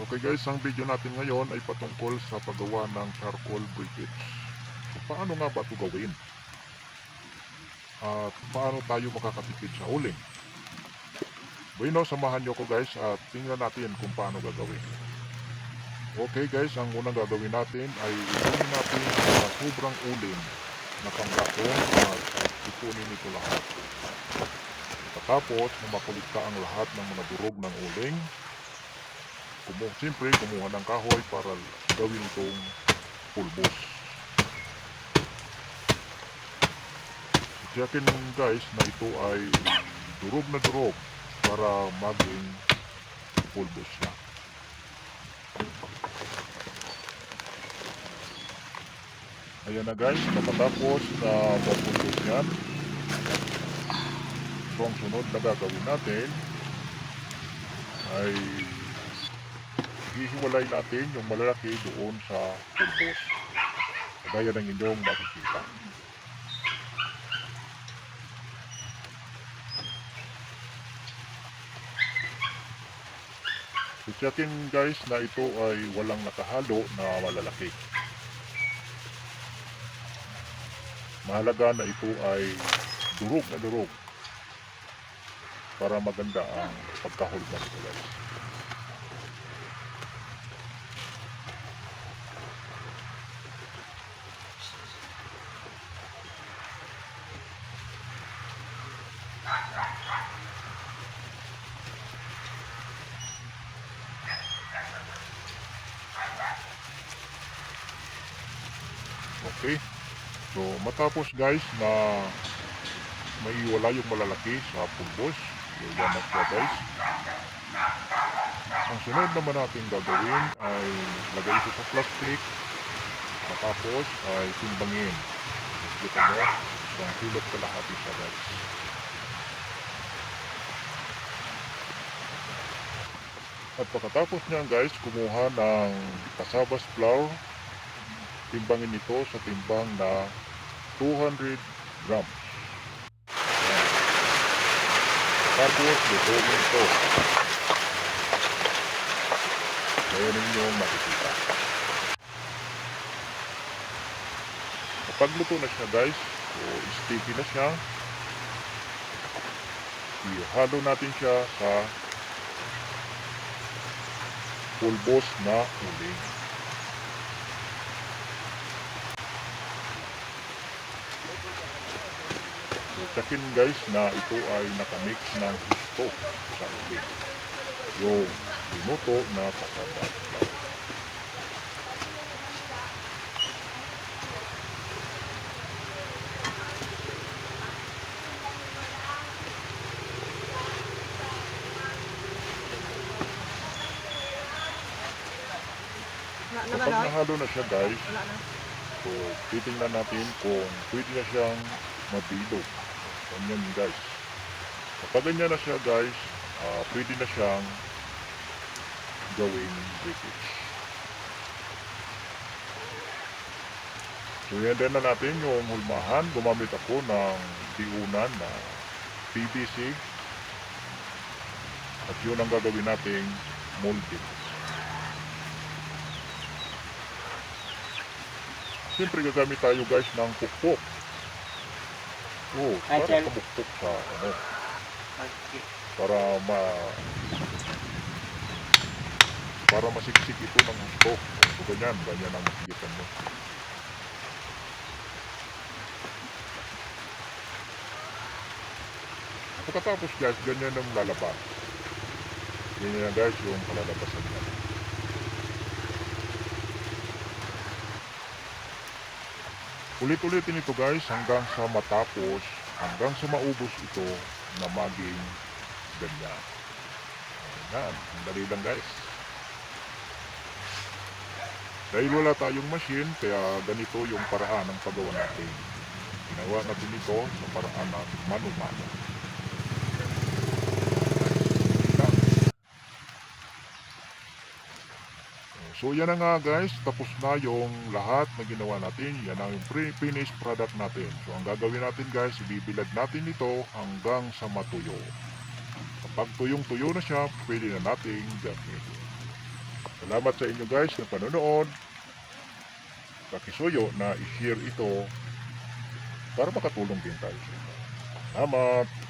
Okay guys, ang video natin ngayon ay patungkol sa paggawa ng charcoal briquette. So, paano nga ba ito gawin? At paano tayo makakatipid sa uling? Bueno, samahan nyo ko guys at tingnan natin kung paano gagawin. Okay guys, ang unang gagawin natin ay ipunin natin sa sobrang uling na panggatong at ipunin ito lahat. Pagkatapos na makulikta ang lahat ng mga durog ng uling, kumu siyempre kumuha ng kahoy para gawin itong pulbos. Tiyakin guys na ito ay durog na durog para maging pulbos na. Ayan na guys, pagkatapos na mapulbos yan, so ang sunod na gagawin natin ay hihiwalay natin yung malalaki doon sa pulbos. Kagaya ng inyong makikita. Checkin guys na ito ay walang nakahalo na malalaki. Mahalaga na ito ay durog na durog para maganda ang pagkahulma nito guys. Okay. So, matapos guys na maiwala yung malalaki sa pulbos. So, yan na siya guys. Ang sunod naman natin gagawin ay lagay ito sa plastic. Matapos ay timbangin. Kita mo, isang kilot kalahati siya guys. At pagkatapos niyan guys, kumuha ng kasabas flour timbangin ito sa timbang na 200 grams. Tapos, lutuin ito. Ngayon ninyo makikita. Kapag luto na siya guys, so sticky na siya, ihalo natin siya sa pulbos na uling. Checkin guys na ito ay nakamix ng gusto sa uling. Yung minuto na ba, Kapag nahalo na siya guys, so titingnan natin kung pwede na siyang mabilog. Ganyan guys. Kapag ganyan na siya guys, ah, pwede na siyang gawing British. So yan din na natin yung hulmahan. Gumamit ako ng diunan na PVC. At yun ang gagawin nating molding. Siyempre gagamit tayo guys ng pukpok. Oh, Ay, para sir. sa ano, Okay. para ma para masiksik ito ng gusto. So ganyan, ganyan ang masigitan mo. Pagkatapos guys, ganyan ang lalabas. Ganyan na guys yung palalabasan niya. Ulit-ulitin ito guys hanggang sa matapos, hanggang sa maubos ito na maging ganyan. Ayan, ang dali lang guys. Dahil wala tayong machine, kaya ganito yung paraan ng paggawa natin. Ginawa natin ito sa paraan ng mano-mano. So yan na nga guys, tapos na yung lahat na ginawa natin. Yan ang yung pre-finished product natin. So ang gagawin natin guys, ibibilad natin ito hanggang sa matuyo. Kapag tuyong-tuyo na siya, pwede na nating gamitin. Salamat sa inyo guys na panonood. Pakisuyo na i-share ito para makatulong din tayo. Salamat!